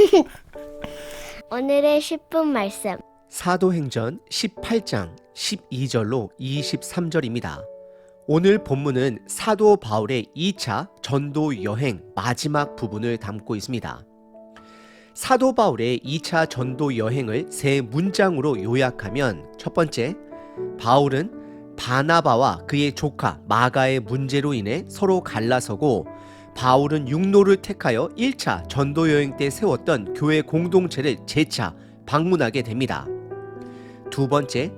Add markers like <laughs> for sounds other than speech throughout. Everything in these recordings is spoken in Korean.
<laughs> 오늘의 10분 말씀. 사도행전 18장 12절로 23절입니다. 오늘 본문은 사도 바울의 2차 전도 여행 마지막 부분을 담고 있습니다. 사도 바울의 2차 전도 여행을 세 문장으로 요약하면 첫 번째, 바울은 바나바와 그의 조카 마가의 문제로 인해 서로 갈라서고 바울은 육로를 택하여 1차 전도 여행 때 세웠던 교회 공동체를 재차 방문하게 됩니다. 두 번째,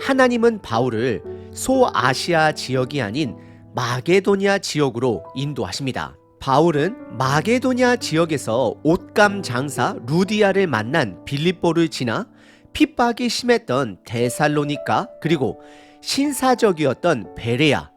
하나님은 바울을 소아시아 지역이 아닌 마게도냐 지역으로 인도하십니다. 바울은 마게도냐 지역에서 옷감 장사 루디아를 만난 빌립보를 지나 핍박이 심했던 데살로니카 그리고 신사적이었던 베레아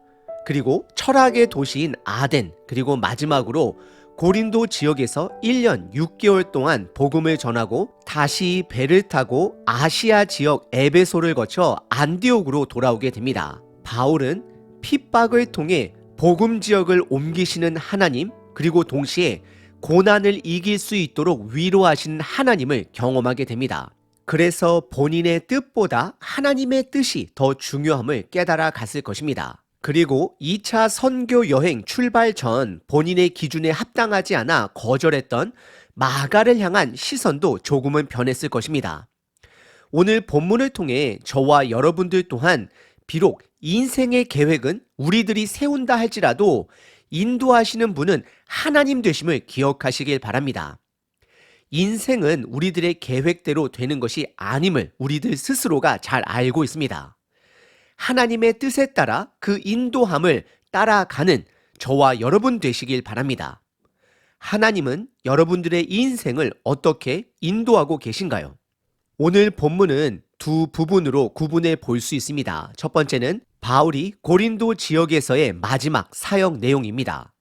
그리고 철학의 도시인 아덴 그리고 마지막으로 고린도 지역에서 1년 6개월 동안 복음을 전하고 다시 배를 타고 아시아 지역 에베소를 거쳐 안디옥으로 돌아오게 됩니다. 바울은 핍박을 통해 복음 지역을 옮기시는 하나님 그리고 동시에 고난을 이길 수 있도록 위로하시는 하나님을 경험하게 됩니다. 그래서 본인의 뜻보다 하나님의 뜻이 더 중요함을 깨달아 갔을 것입니다. 그리고 2차 선교 여행 출발 전 본인의 기준에 합당하지 않아 거절했던 마가를 향한 시선도 조금은 변했을 것입니다. 오늘 본문을 통해 저와 여러분들 또한 비록 인생의 계획은 우리들이 세운다 할지라도 인도하시는 분은 하나님 되심을 기억하시길 바랍니다. 인생은 우리들의 계획대로 되는 것이 아님을 우리들 스스로가 잘 알고 있습니다. 하나님의 뜻에 따라 그 인도함을 따라가는 저와 여러분 되시길 바랍니다. 하나님은 여러분들의 인생을 어떻게 인도하고 계신가요? 오늘 본문은 두 부분으로 구분해 볼 수 있습니다. 첫 번째는 바울이 고린도 지역에서의 마지막 사역 내용입니다.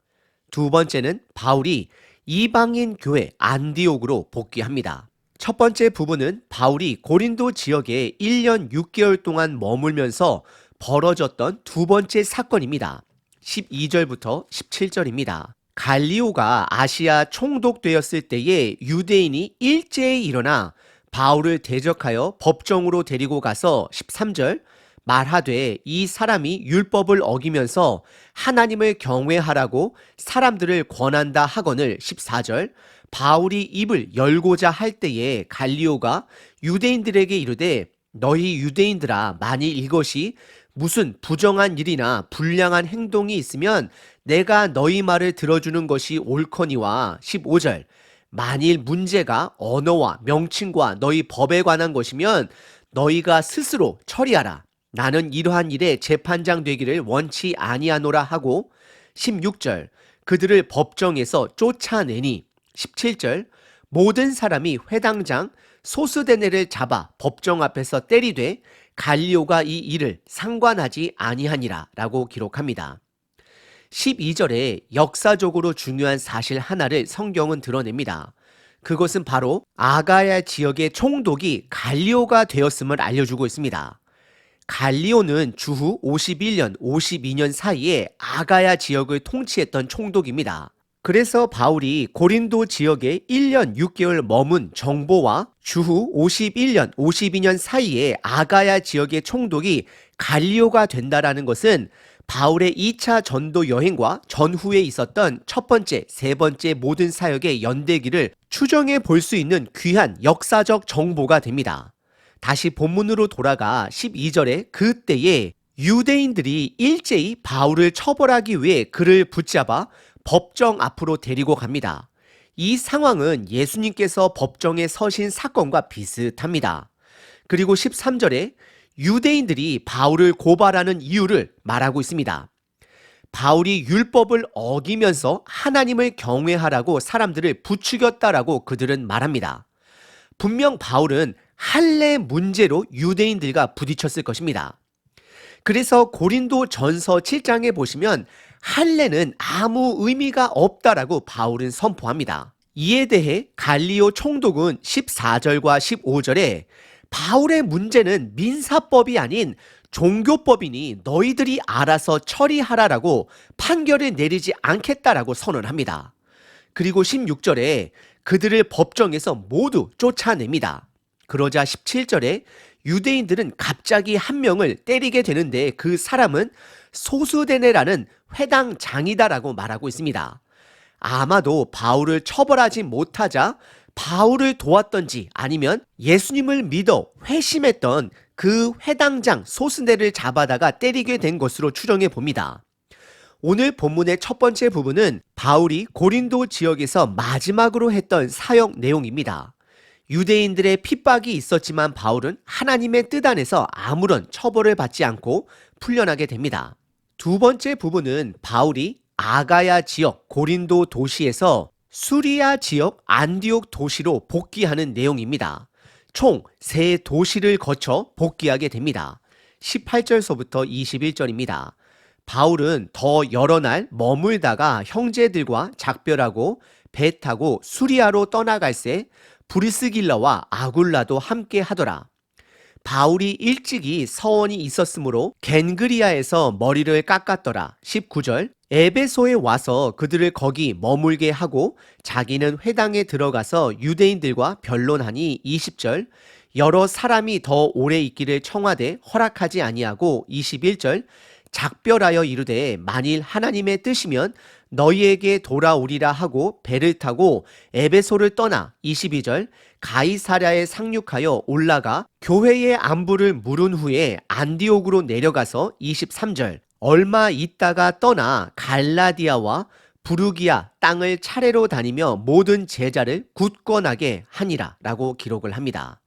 두 번째는 바울이 이방인 교회 안디옥으로 복귀합니다. 첫 번째 부분은 바울이 고린도 지역에 1년 6개월 동안 머물면서 벌어졌던 두 번째 사건입니다. 12절부터 17절입니다. 갈리오가 아시아 총독되었을 때에 유대인이 일제히 일어나 바울을 대적하여 법정으로 데리고 가서 13절 말하되 이 사람이 율법을 어기면서 하나님을 경외하라고 사람들을 권한다 하거늘 14절 바울이 입을 열고자 할 때에 갈리오가 유대인들에게 이르되 너희 유대인들아 만일 이것이 무슨 부정한 일이나 불량한 행동이 있으면 내가 너희 말을 들어주는 것이 옳거니와 15절 만일 문제가 언어와 명칭과 너희 법에 관한 것이면 너희가 스스로 처리하라. 나는 이러한 일에 재판장 되기를 원치 아니하노라 하고 16절 그들을 법정에서 쫓아내니 17절 모든 사람이 회당장 소스데네를 잡아 법정 앞에서 때리되 갈리오가 이 일을 상관하지 아니하니라 라고 기록합니다. 12절에 역사적으로 중요한 사실 하나를 성경은 드러냅니다. 그것은 바로 아가야 지역의 총독이 갈리오가 되었음을 알려주고 있습니다. 갈리오는 주후 51년, 52년 사이에 아가야 지역을 통치했던 총독입니다. 그래서 바울이 고린도 지역에 1년 6개월 머문 정보와 주후 51년, 52년 사이에 아가야 지역의 총독이 갈리오가 된다라는 것은 바울의 2차 전도 여행과 전후에 있었던 첫 번째, 세 번째 모든 사역의 연대기를 추정해 볼 수 있는 귀한 역사적 정보가 됩니다. 다시 본문으로 돌아가 12절에 그때에 유대인들이 일제히 바울을 처벌하기 위해 그를 붙잡아 법정 앞으로 데리고 갑니다. 이 상황은 예수님께서 법정에 서신 사건과 비슷합니다. 그리고 13절에 유대인들이 바울을 고발하는 이유를 말하고 있습니다. 바울이 율법을 어기면서 하나님을 경외하라고 사람들을 부추겼다라고 그들은 말합니다. 분명 바울은 할례 문제로 유대인들과 부딪혔을 것입니다. 그래서 고린도 전서 7장에 보시면 할례는 아무 의미가 없다라고 바울은 선포합니다. 이에 대해 갈리오 총독은 14절과 15절에 바울의 문제는 민사법이 아닌 종교법이니 너희들이 알아서 처리하라라고 판결을 내리지 않겠다라고 선언합니다. 그리고 16절에 그들을 법정에서 모두 쫓아냅니다. 그러자 17절에 유대인들은 갑자기 한 명을 때리게 되는데 그 사람은 소수대네라는 회당 장이다라고 말하고 있습니다. 아마도 바울을 처벌하지 못하자 바울을 도왔던지 아니면 예수님을 믿어 회심했던 그 회당장 소수대를 잡아다가 때리게 된 것으로 추정해 봅니다. 오늘 본문의 첫 번째 부분은 바울이 고린도 지역에서 마지막으로 했던 사역 내용입니다. 유대인들의 핍박이 있었지만 바울은 하나님의 뜻 안에서 아무런 처벌을 받지 않고 풀려나게 됩니다. 두 번째 부분은 바울이 아가야 지역 고린도 도시에서 수리아 지역 안디옥 도시로 복귀하는 내용입니다. 총 세 도시를 거쳐 복귀하게 됩니다. 18절서부터 21절입니다. 바울은 더 여러 날 머물다가 형제들과 작별하고 배 타고 수리아로 떠나갈새 브리스길라와 아굴라도 함께 하더라. 바울이 일찍이 서원이 있었으므로 겐그리아에서 머리를 깎았더라. 19절. 에베소에 와서 그들을 거기 머물게 하고 자기는 회당에 들어가서 유대인들과 변론하니 20절. 여러 사람이 더 오래 있기를 청하되 허락하지 아니하고 21절. 작별하여 이르되 만일 하나님의 뜻이면 너희에게 돌아오리라 하고 배를 타고 에베소를 떠나 22절 가이사랴에 상륙하여 올라가 교회의 안부를 물은 후에 안디옥으로 내려가서 23절 얼마 있다가 떠나 갈라디아와 부르기아 땅을 차례로 다니며 모든 제자를 굳건하게 하니라 라고 기록을 합니다.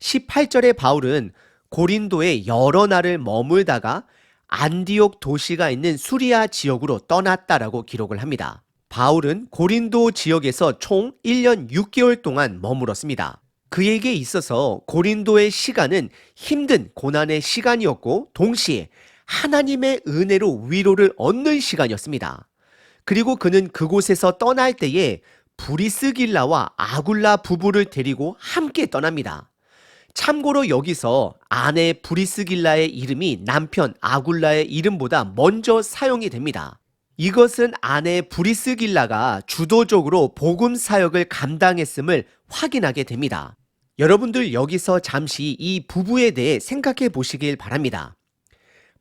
18절에 바울은 고린도에 여러 날을 머물다가 안디옥 도시가 있는 수리아 지역으로 떠났다라고 기록을 합니다. 바울은 고린도 지역에서 총 1년 6개월 동안 머물었습니다. 그에게 있어서 고린도의 시간은 힘든 고난의 시간이었고 동시에 하나님의 은혜로 위로를 얻는 시간이었습니다. 그리고 그는 그곳에서 떠날 때에 브리스길라와 아굴라 부부를 데리고 함께 떠납니다. 참고로 여기서 아내 브리스길라의 이름이 남편 아굴라의 이름보다 먼저 사용이 됩니다. 이것은 아내 브리스길라가 주도적으로 복음 사역을 감당했음을 확인하게 됩니다. 여러분들 여기서 잠시 이 부부에 대해 생각해 보시길 바랍니다.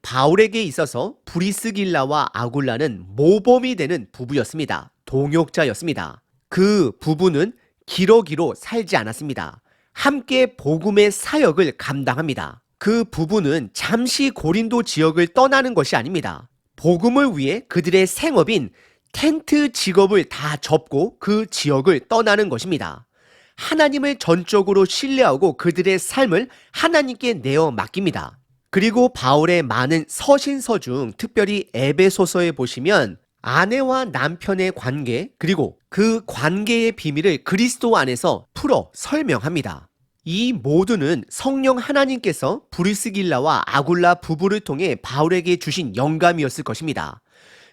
바울에게 있어서 브리스길라와 아굴라는 모범이 되는 부부였습니다. 동역자였습니다. 그 부부는 기러기로 살지 않았습니다. 함께 복음의 사역을 감당합니다. 그 부부는 잠시 고린도 지역을 떠나는 것이 아닙니다. 복음을 위해 그들의 생업인 텐트 직업을 다 접고 그 지역을 떠나는 것입니다. 하나님을 전적으로 신뢰하고 그들의 삶을 하나님께 내어 맡깁니다. 그리고 바울의 많은 서신서 중 특별히 에베소서에 보시면 아내와 남편의 관계 그리고 그 관계의 비밀을 그리스도 안에서 풀어 설명합니다. 이 모두는 성령 하나님께서 브리스길라와 아굴라 부부를 통해 바울에게 주신 영감이었을 것입니다.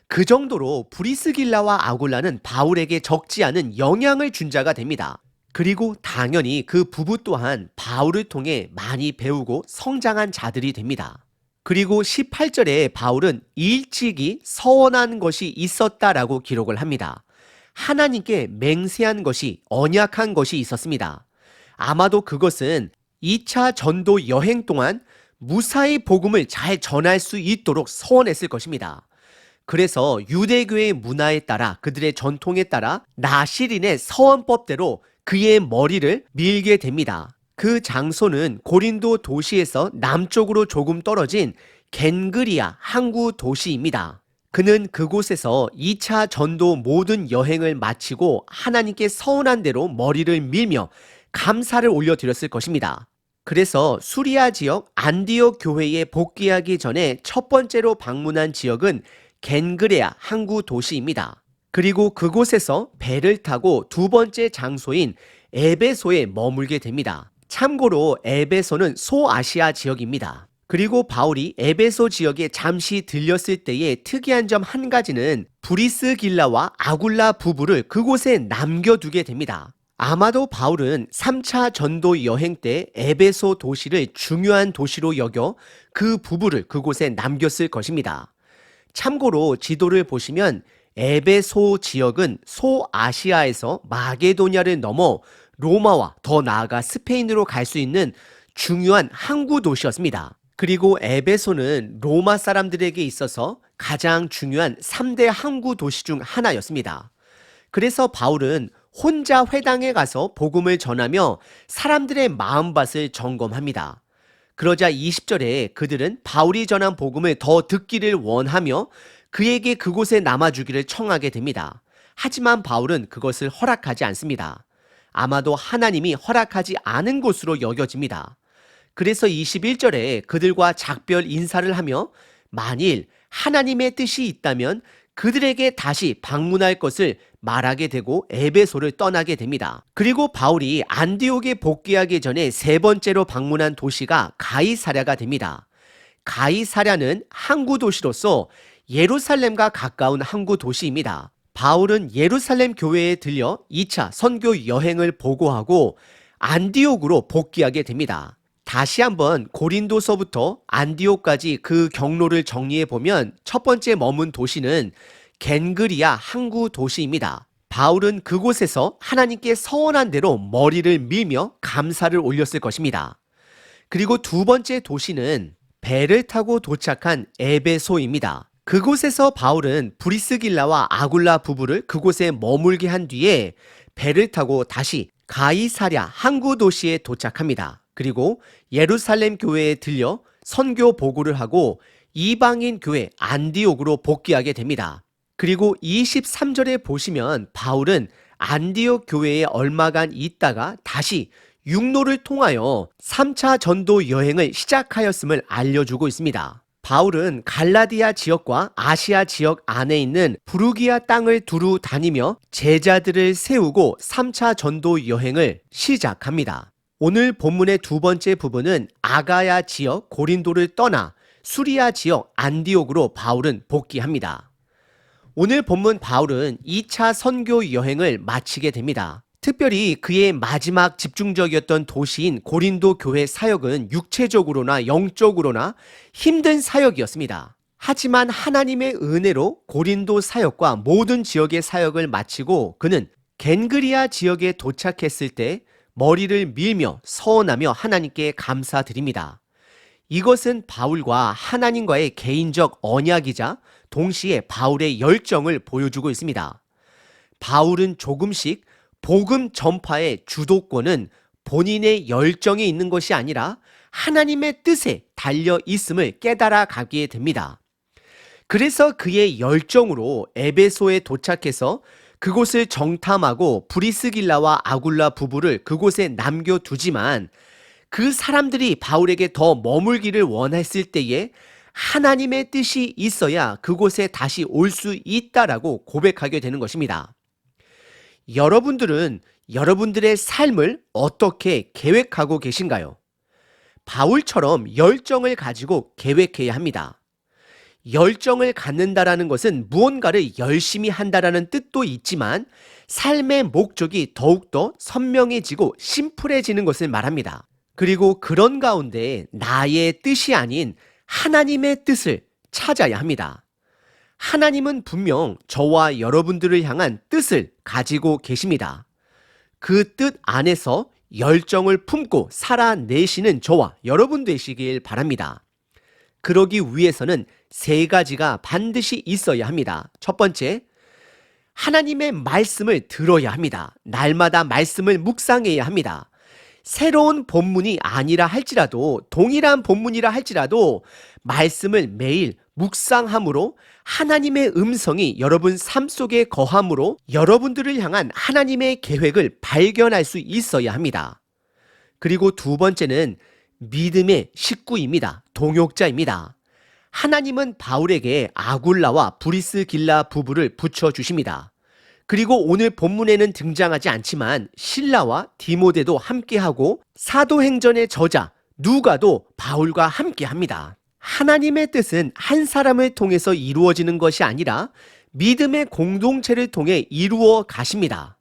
그 정도로 브리스길라와 아굴라는 바울에게 적지 않은 영향을 준 자가 됩니다. 그리고 당연히 그 부부 또한 바울을 통해 많이 배우고 성장한 자들이 됩니다. 그리고 18절에 바울은 일찍이 서원한 것이 있었다라고 기록을 합니다. 하나님께 맹세한 것이 언약한 것이 있었습니다. 아마도 그것은 2차 전도 여행 동안 무사히 복음을 잘 전할 수 있도록 서원했을 것입니다. 그래서 유대교의 문화에 따라 그들의 전통에 따라 나시린의 서원법대로 그의 머리를 밀게 됩니다. 그 장소는 고린도 도시에서 남쪽으로 조금 떨어진 겐그리아 항구 도시입니다. 그는 그곳에서 2차 전도 모든 여행을 마치고 하나님께 서운한 대로 머리를 밀며 감사를 올려드렸을 것입니다. 그래서 수리아 지역 안디옥 교회에 복귀하기 전에 첫 번째로 방문한 지역은 겐그레아 항구 도시입니다. 그리고 그곳에서 배를 타고 두 번째 장소인 에베소에 머물게 됩니다. 참고로 에베소는 소아시아 지역입니다. 그리고 바울이 에베소 지역에 잠시 들렸을 때의 특이한 점 한 가지는 브리스길라와 아굴라 부부를 그곳에 남겨두게 됩니다. 아마도 바울은 3차 전도 여행 때 에베소 도시를 중요한 도시로 여겨 그 부부를 그곳에 남겼을 것입니다. 참고로 지도를 보시면 에베소 지역은 소아시아에서 마게도냐를 넘어 로마와 더 나아가 스페인으로 갈 수 있는 중요한 항구 도시였습니다. 그리고 에베소는 로마 사람들에게 있어서 가장 중요한 3대 항구 도시 중 하나였습니다. 그래서 바울은 혼자 회당에 가서 복음을 전하며 사람들의 마음밭을 점검합니다. 그러자 20절에 그들은 바울이 전한 복음을 더 듣기를 원하며 그에게 그곳에 남아주기를 청하게 됩니다. 하지만 바울은 그것을 허락하지 않습니다. 아마도 하나님이 허락하지 않은 곳으로 여겨집니다. 그래서 21절에 그들과 작별 인사를 하며 만일 하나님의 뜻이 있다면 그들에게 다시 방문할 것을 말하게 되고 에베소를 떠나게 됩니다. 그리고 바울이 안디옥에 복귀하기 전에 세 번째로 방문한 도시가 가이사랴가 됩니다. 가이사랴는 항구 도시로서 예루살렘과 가까운 항구 도시입니다. 바울은 예루살렘 교회에 들려 2차 선교 여행을 보고하고 안디옥으로 복귀하게 됩니다. 다시 한번 고린도서부터 안디옥까지 그 경로를 정리해 보면 첫 번째 머문 도시는 겐그리아 항구 도시입니다. 바울은 그곳에서 하나님께 서원한 대로 머리를 밀며 감사를 올렸을 것입니다. 그리고 두 번째 도시는 배를 타고 도착한 에베소입니다. 그곳에서 바울은 브리스길라와 아굴라 부부를 그곳에 머물게 한 뒤에 배를 타고 다시 가이사랴 항구 도시에 도착합니다. 그리고 예루살렘 교회에 들려 선교 보고를 하고 이방인 교회 안디옥으로 복귀하게 됩니다. 그리고 23절에 보시면 바울은 안디옥 교회에 얼마간 있다가 다시 육로를 통하여 3차 전도 여행을 시작하였음을 알려주고 있습니다. 바울은 갈라디아 지역과 아시아 지역 안에 있는 부르기아 땅을 두루 다니며 제자들을 세우고 3차 전도 여행을 시작합니다. 오늘 본문의 두 번째 부분은 아가야 지역 고린도를 떠나 수리아 지역 안디옥으로 바울은 복귀합니다. 오늘 본문 바울은 2차 선교 여행을 마치게 됩니다. 특별히 그의 마지막 집중적이었던 도시인 고린도 교회 사역은 육체적으로나 영적으로나 힘든 사역이었습니다. 하지만 하나님의 은혜로 고린도 사역과 모든 지역의 사역을 마치고 그는 겐그리아 지역에 도착했을 때 머리를 밀며 서원하며 하나님께 감사드립니다. 이것은 바울과 하나님과의 개인적 언약이자 동시에 바울의 열정을 보여주고 있습니다. 바울은 조금씩 복음 전파의 주도권은 본인의 열정에 있는 것이 아니라 하나님의 뜻에 달려 있음을 깨달아 가게 됩니다. 그래서 그의 열정으로 에베소에 도착해서 그곳을 정탐하고 브리스길라와 아굴라 부부를 그곳에 남겨두지만 그 사람들이 바울에게 더 머물기를 원했을 때에 하나님의 뜻이 있어야 그곳에 다시 올 수 있다라고 고백하게 되는 것입니다. 여러분들은 여러분들의 삶을 어떻게 계획하고 계신가요? 바울처럼 열정을 가지고 계획해야 합니다. 열정을 갖는다라는 것은 무언가를 열심히 한다라는 뜻도 있지만 삶의 목적이 더욱더 선명해지고 심플해지는 것을 말합니다. 그리고 그런 가운데 나의 뜻이 아닌 하나님의 뜻을 찾아야 합니다. 하나님은 분명 저와 여러분들을 향한 뜻을 가지고 계십니다. 그 뜻 안에서 열정을 품고 살아내시는 저와 여러분 되시길 바랍니다. 그러기 위해서는 세 가지가 반드시 있어야 합니다. 첫 번째, 하나님의 말씀을 들어야 합니다. 날마다 말씀을 묵상해야 합니다. 새로운 본문이 아니라 할지라도 동일한 본문이라 할지라도 말씀을 매일 묵상함으로 하나님의 음성이 여러분 삶 속에 거함으로 여러분들을 향한 하나님의 계획을 발견할 수 있어야 합니다. 그리고 두 번째는 믿음의 식구입니다. 동역자입니다. 하나님은 바울에게 아굴라와 브리스길라 부부를 붙여 주십니다. 그리고 오늘 본문에는 등장하지 않지만 신라와 디모데도 함께하고 사도행전의 저자 누가도 바울과 함께합니다. 하나님의 뜻은 한 사람을 통해서 이루어지는 것이 아니라 믿음의 공동체를 통해 이루어 가십니다.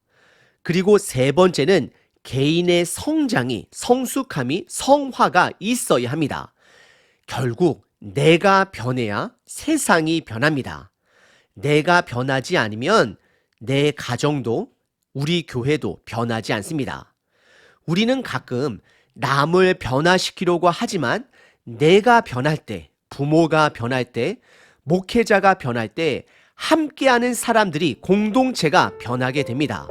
그리고 세 번째는 개인의 성장이, 성숙함이, 성화가 있어야 합니다. 결국 내가 변해야 세상이 변합니다. 내가 변하지 않으면 내 가정도 우리 교회도 변하지 않습니다. 우리는 가끔 남을 변화시키려고 하지만 내가 변할 때, 부모가 변할 때, 목회자가 변할 때 함께하는 사람들이 공동체가 변하게 됩니다.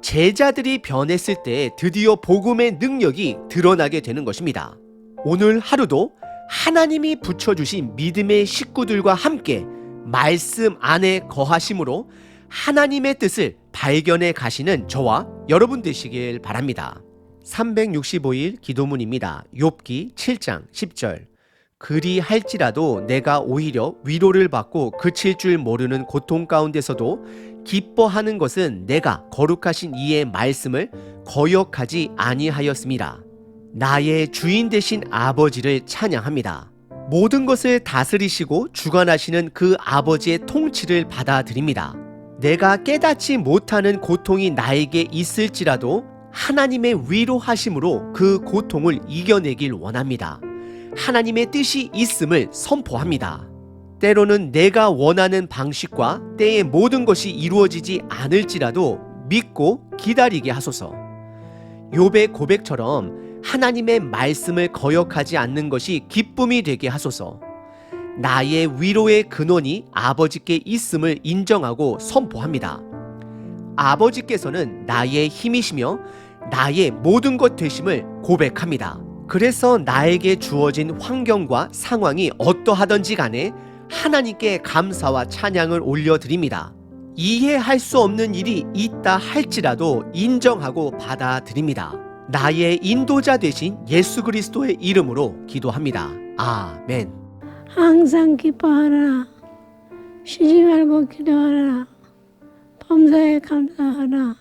제자들이 변했을 때 드디어 복음의 능력이 드러나게 되는 것입니다. 오늘 하루도 하나님이 붙여주신 믿음의 식구들과 함께 말씀 안에 거하심으로 하나님의 뜻을 발견해 가시는 저와 여러분 되시길 바랍니다. 365일 기도문입니다. 욥기 7장 10절. 그리 할지라도 내가 오히려 위로를 받고 그칠 줄 모르는 고통 가운데서도 기뻐하는 것은 내가 거룩하신 이의 말씀을 거역하지 아니하였습니다. 나의 주인 되신 아버지를 찬양합니다. 모든 것을 다스리시고 주관하시는 그 아버지의 통치를 받아들입니다. 내가 깨닫지 못하는 고통이 나에게 있을지라도 하나님의 위로하심으로 그 고통을 이겨내길 원합니다. 하나님의 뜻이 있음을 선포합니다. 때로는 내가 원하는 방식과 때의 모든 것이 이루어지지 않을지라도 믿고 기다리게 하소서. 욥의 고백처럼 하나님의 말씀을 거역하지 않는 것이 기쁨이 되게 하소서. 나의 위로의 근원이 아버지께 있음을 인정하고 선포합니다. 아버지께서는 나의 힘이시며 나의 모든 것 되심을 고백합니다. 그래서 나에게 주어진 환경과 상황이 어떠하든지 간에 하나님께 감사와 찬양을 올려드립니다. 이해할 수 없는 일이 있다 할지라도 인정하고 받아들입니다. 나의 인도자 되신 예수 그리스도의 이름으로 기도합니다. 아멘. 항상 기뻐하라. 쉬지 말고 기도하라. 범사에 감사하라.